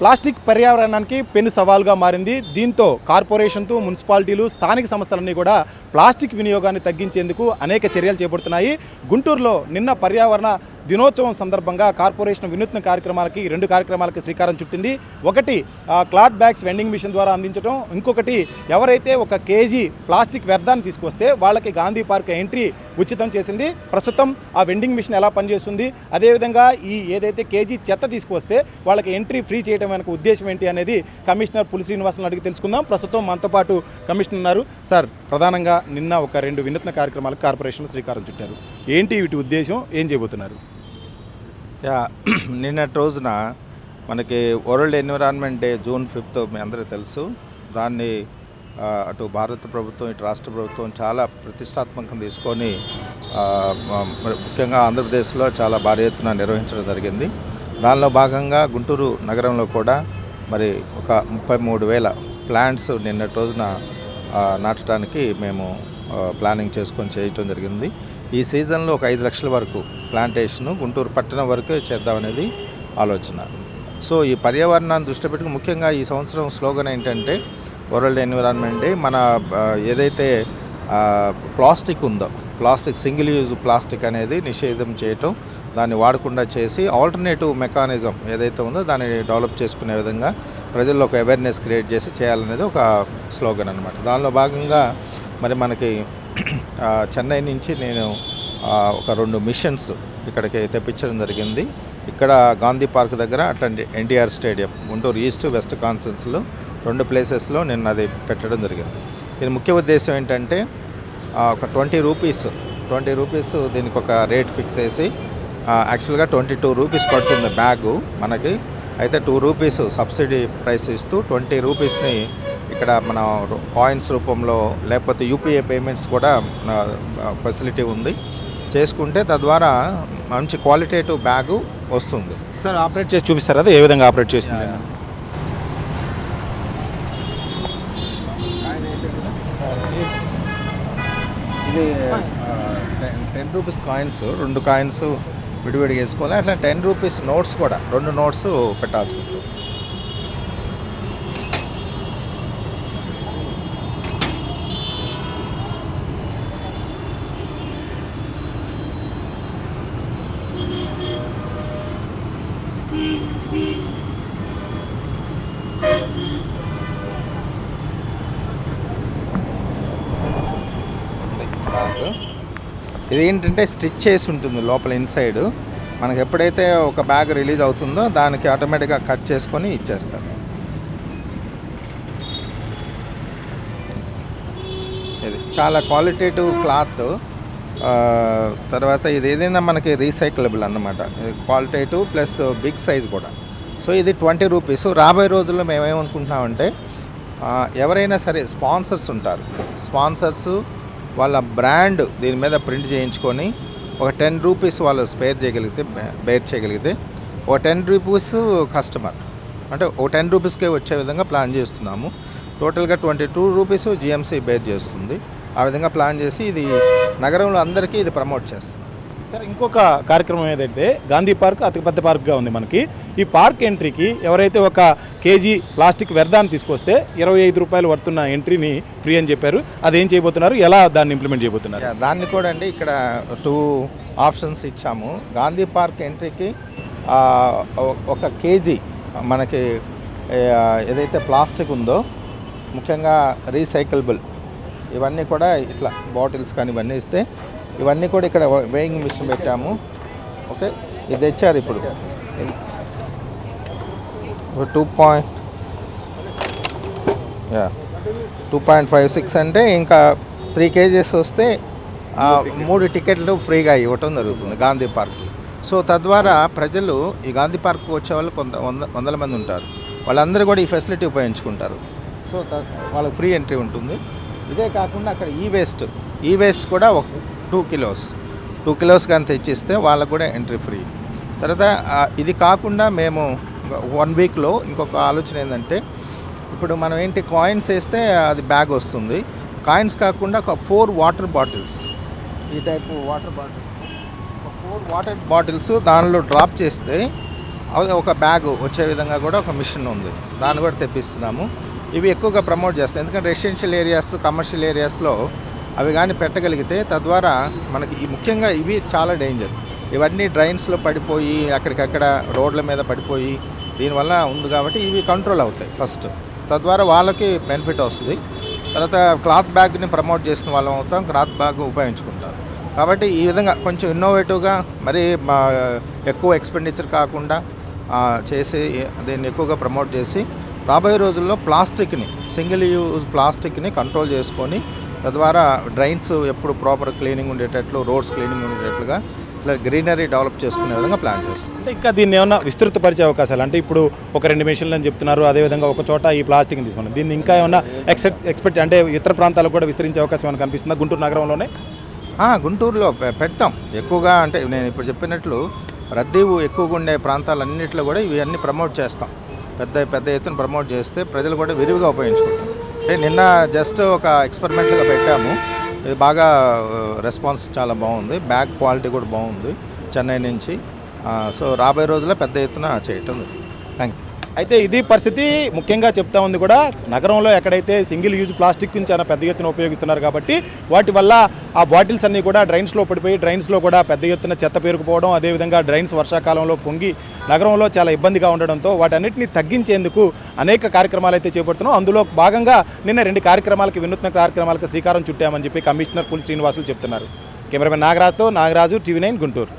Plastic పర్యావరణానికి పెను సవాల్గా మారింది. దీంతో కార్పొరేషన్తో మున్సిపాలిటీలు స్థానిక సంస్థలన్నీ కూడా ప్లాస్టిక్ వినియోగాన్ని తగ్గించేందుకు అనేక చర్యలు చేపడుతున్నాయి. గుంటూరులో నిన్న పర్యావరణ దినోత్సవం సందర్భంగా కార్పొరేషన్ వినూత్న కార్యక్రమాలకి రెండు కార్యక్రమాలకి శ్రీకారం చుట్టింది. ఒకటి క్లాత్ బ్యాగ్స్ వెండింగ్ మిషన్ ద్వారా అందించడం ఇంకొకటి ఎవరైతే ఒక కేజీ ప్లాస్టిక్ వ్యర్థాన్ని తీసుకొస్తే వాళ్ళకి గాంధీ పార్క్ ఎంట్రీ ఉచితం చేసింది. ప్రస్తుతం ఆ వెండింగ్ మిషన్ ఎలా పనిచేస్తుంది? అదేవిధంగా ఈ ఏదైతే కేజీ చెత్త తీసుకొస్తే వాళ్ళకి ఎంట్రీ ఫ్రీ చేయడం మనకు ఉద్దేశం ఏంటి అనేది కమిషనర్ పులి శ్రీనివాసన్ అడిగి తెలుసుకుందాం. ప్రస్తుతం మనతో పాటు కమిషనర్ ఉన్నారు. సార్ ప్రధానంగా నిన్న ఒక రెండు వినూత్న కార్యక్రమాలకు కార్పొరేషన్లో శ్రీకారం చుట్టారు. ఏంటి వీటి ఉద్దేశం? ఏం చేయబోతున్నారు? యా నిన్నటి రోజున మనకి world environment day June fifth మీ అందరికీ తెలుసు. దాన్ని అటు భారత ప్రభుత్వం ఇటు రాష్ట్ర ప్రభుత్వం చాలా ప్రతిష్టాత్మకం తీసుకొని ముఖ్యంగా ఆంధ్రప్రదేశ్లో చాలా భారీ ఎత్తున నిర్వహించడం జరిగింది. దానిలో భాగంగా గుంటూరు నగరంలో కూడా మరి ఒక ముప్పై మూడు వేల ప్లాంట్స్ నిన్నటి రోజున నాటడానికి మేము ప్లానింగ్ చేసుకొని చేయటం జరిగింది. ఈ సీజన్లో ఒక ఐదు లక్షల వరకు ప్లాంటేషన్ గుంటూరు పట్టణం వరకు చేద్దామనేది ఆలోచన. సో ఈ పర్యావరణాన్ని దృష్టి పెట్టుకుని ముఖ్యంగా ఈ సంవత్సరం స్లోగన్ ఏంటంటే వరల్డ్ ఎన్విరాన్మెంట్ డే. మన ఏదైతే ప్లాస్టిక్ ఉందో ప్లాస్టిక్ సింగిల్ యూజ్ ప్లాస్టిక్ అనేది నిషేధం చేయటం దాన్ని వాడకుండా చేసి ఆల్టర్నేటివ్ మెకానిజం ఏదైతే ఉందో దాన్ని డెవలప్ చేసుకునే విధంగా ప్రజల్లో ఒక అవేర్నెస్ క్రియేట్ చేసి చేయాలనేది ఒక స్లోగన్ అనమాట దానిలో భాగంగా మరి మనకి చెన్నై నుంచి నేను ఒక రెండు మిషన్స్ ఇక్కడికి తెప్పించడం జరిగింది. ఇక్కడ గాంధీ పార్క్ దగ్గర అట్లాంటి NTR stadium Guntur east west కాన్సన్స్లో రెండు ప్లేసెస్లో నిన్న అది పెట్టడం జరిగింది. దీని ముఖ్య ఉద్దేశం ఏంటంటే ఒక ట్వంటీ రూపీస్ ట్వంటీ రూపీస్ దీనికి ఒక రేట్ ఫిక్స్ చేసి ఆ, యాక్చువల్గా ట్వంటీ టూ రూపీస్ పడుతుంది బ్యాగు మనకి. అయితే టూ రూపీస్ సబ్సిడీ ప్రైస్ ఇస్తూ ట్వంటీ రూపీస్ని ఇక్కడ మన కాయిన్స్ రూపంలో లేకపోతే యూపీఐ పేమెంట్స్ కూడా ఫెసిలిటీ ఉంది. చేసుకుంటే తద్వారా మంచి క్వాలిటేటివ్ బ్యాగు వస్తుంది. సార్ ఆపరేట్ చేసి చూపిస్తారా? అది ఏ విధంగా ఆపరేట్ చేసింది? ఇది టెన్ రూపీస్ కాయిన్స్ రెండు కాయిన్స్ విడివిడిగా వేసుకోవాలి. అట్లా టెన్ రూపీస్ నోట్స్ కూడా రెండు నోట్స్ పెట్టాల్సి ఉంటుంది బ్యాగ్ ఇది ఏంటంటే స్టిచ్ చేసి ఉంటుంది లోపల ఇన్సైడ్. మనకు ఎప్పుడైతే ఒక బ్యాగ్ రిలీజ్ అవుతుందో దానికి ఆటోమేటిక్గా కట్ చేసుకొని ఇచ్చేస్తారు. ఇది చాలా క్వాలిటేటివ్ క్లాత్. తర్వాత ఇది ఏదైనా మనకి రీసైక్లబుల్ అన్నమాట. క్వాలిటేటివ్ ప్లస్ బిగ్ సైజ్ కూడా. సో ఇది ట్వంటీ రూపీస్. రాబోయే రోజుల్లో మేమేమనుకుంటున్నామంటే ఎవరైనా సరే స్పాన్సర్స్ ఉంటారు. స్పాన్సర్స్ వాళ్ళ బ్రాండ్ దీని మీద ప్రింట్ చేయించుకొని ఒక టెన్ రూపీస్ వాళ్ళు స్పేర్ చేయగలిగితే బేర్ చేయగలిగితే ఒక టెన్ రూపీస్ కస్టమర్. అంటే ఒక టెన్ రూపీస్కే వచ్చే విధంగా ప్లాన్ చేస్తున్నాము. టోటల్గా twenty two rupees GMC bear చేస్తుంది. ఆ విధంగా ప్లాన్ చేసి ఇది నగరంలో అందరికీ ఇది ప్రమోట్ చేస్తుంది సార్ ఇంకొక కార్యక్రమం ఏదైతే గాంధీ పార్క్ అతిపెద్ద పార్క్గా ఉంది మనకి ఈ పార్క్ ఎంట్రీకి ఎవరైతే ఒక కేజీ ప్లాస్టిక్ వ్యర్థాన్ని తీసుకొస్తే ఇరవై ఐదు రూపాయలు వర్తున్న ఎంట్రీని ఫ్రీ అని చెప్పారు. అదేం చేయబోతున్నారు? ఎలా దాన్ని ఇంప్లిమెంట్ చేయబోతున్నారు? దాన్ని కూడా అండి ఇక్కడ టూ ఆప్షన్స్ ఇచ్చాము. గాంధీ పార్క్ ఎంట్రీకి ఒక కేజీ మనకి ఏదైతే ప్లాస్టిక్ ఉందో ముఖ్యంగా రీసైకిల్బుల్ ఇవన్నీ కూడా ఇట్లా బాటిల్స్ కానీ ఇవన్నీ ఇస్తే ఇవన్నీ కూడా ఇక్కడ వేయింగ్ మిషన్ పెట్టాము. ఓకే? ఇది తెచ్చారు ఇప్పుడు. Two point yeah. Two point five six అంటే ఇంకా త్రీ కేజీస్ వస్తే మూడు టికెట్లు ఫ్రీగా ఇవ్వటం జరుగుతుంది గాంధీ పార్క్కి. సో తద్వారా ప్రజలు ఈ గాంధీ పార్క్ వచ్చే వాళ్ళు కొంత వంద వందల మంది ఉంటారు. వాళ్ళందరూ కూడా ఈ ఫెసిలిటీ ఉపయోగించుకుంటారు. సో వాళ్ళకి ఫ్రీ ఎంట్రీ ఉంటుంది. ఇదే కాకుండా అక్కడ ఈ వేస్ట్ ఈ వేస్ట్ కూడా ఒక టూ కిలోస్ టూ కిలోస్ కానీ తెచ్చిస్తే వాళ్ళకు కూడా ఎంట్రీ ఫ్రీ. తర్వాత ఇది కాకుండా మేము వన్ వీక్లో ఇంకొక ఆలోచన ఏంటంటే ఇప్పుడు మనం ఏంటి కాయిన్స్ వేస్తే అది బ్యాగ్ వస్తుంది. కాయిన్స్ కాకుండా ఒక ఫోర్ వాటర్ బాటిల్స్ ఈ టైపు వాటర్ బాటిల్స్ ఒక ఫోర్ వాటర్ బాటిల్స్ దానిలో డ్రాప్ చేస్తే అది ఒక బ్యాగ్ వచ్చే విధంగా కూడా ఒక మిషన్ ఉంది. దాన్ని కూడా తెప్పిస్తున్నాము. ఇవి ఎక్కువగా ప్రమోట్ చేస్తాయి. ఎందుకంటే రెసిడెన్షియల్ ఏరియాస్ కమర్షియల్ ఏరియాస్లో అవి కానీ పెట్టగలిగితే తద్వారా మనకి ముఖ్యంగా ఇవి చాలా డేంజర్. ఇవన్నీ డ్రైన్స్లో పడిపోయి అక్కడికక్కడ రోడ్ల మీద పడిపోయి దీనివల్ల ఉంది కాబట్టి ఇవి కంట్రోల్ అవుతాయి ఫస్ట్. తద్వారా వాళ్ళకి బెనిఫిట్ వస్తుంది. తర్వాత క్లాత్ బ్యాగ్ని ప్రమోట్ చేసిన వాళ్ళం అవుతాం క్లాత్ బ్యాగ్ ఉపయోగించుకుంటారు కాబట్టి ఈ విధంగా కొంచెం ఇన్నోవేటివ్గా మరి మా ఎక్కువ ఎక్స్పెండిచర్ కాకుండా చేసి దీన్ని ఎక్కువగా ప్రమోట్ చేసి రాబోయే రోజుల్లో ప్లాస్టిక్ని సింగిల్ యూజ్ ప్లాస్టిక్ని కంట్రోల్ చేసుకొని తద్వారా డ్రైన్స్ ఎప్పుడు ప్రాపర్ క్లీనింగ్ ఉండేటట్లు రోడ్స్ క్లీనింగ్ ఉండేటట్లుగా ఇట్లా గ్రీనరీ డెవలప్ చేసుకునే విధంగా ప్లాన్ చేస్తాం. అంటే ఇంకా దీన్ని ఏమన్నా విస్తృతపరిచే అవకాశాలు? అంటే ఇప్పుడు ఒక రెండు మిషన్లు అని చెప్తున్నారు అదేవిధంగా ఒక చోట ఈ ప్లాస్టిక్ని తీసుకున్నాం దీన్ని ఇంకా ఏమన్నా ఎక్సెప్ట్ ఎక్స్పెక్ట్ అంటే ఇతర ప్రాంతాలకు కూడా విస్తరించే అవకాశం ఏమైనా కనిపిస్తుందా గుంటూరు నగరంలోనే? గుంటూరులో పెడతాం. ఎక్కువగా అంటే నేను ఇప్పుడు చెప్పినట్లు రద్దీ ఎక్కువగా ఉండే ప్రాంతాలన్నింటిలో కూడా ఇవి అన్ని ప్రమోట్ చేస్తాం. పెద్ద పెద్ద ఎత్తున ప్రమోట్ చేస్తే ప్రజలు కూడా విరివిగా ఉపయోగించుకుంటారు. అంటే నిన్న జస్ట్ ఒక ఎక్స్పెరిమెంట్గా పెట్టాము. ఇది బాగా రెస్పాన్స్ చాలా బాగుంది. బ్యాగ్ క్వాలిటీ కూడా బాగుంది చెన్నై నుంచి. సో రాబోయే రోజుల్లో పెద్ద ఎత్తున చేయటం థ్యాంక్ యూ అయితే ఇది పరిస్థితి ముఖ్యంగా చెప్తా ఉంది కూడా. నగరంలో ఎక్కడైతే సింగిల్ యూజ్ ప్లాస్టిక్ చాలా పెద్ద ఎత్తున ఉపయోగిస్తున్నారు కాబట్టి వాటి వల్ల ఆ బాటిల్స్ అన్నీ కూడా డ్రైన్స్లో పడిపోయి డ్రైన్స్లో కూడా పెద్ద ఎత్తున చెత్త పేరుకుపోవడం అదేవిధంగా డ్రైన్స్ వర్షాకాలంలో పొంగి నగరంలో చాలా ఇబ్బందిగా ఉండడంతో వాటన్నిటిని తగ్గించేందుకు అనేక కార్యక్రమాలు అయితే చేపడుతున్నాం. అందులో భాగంగా నిన్న రెండు కార్యక్రమాలకు వినూత్న కార్యక్రమాలకు శ్రీకారం చుట్టామని చెప్పి కమిషనర్ పులి శ్రీనివాసులు చెప్తున్నారు. కెమెరామెన్ నాగరాజుతో నాగరాజు టీవీ నైన్ గుంటూరు.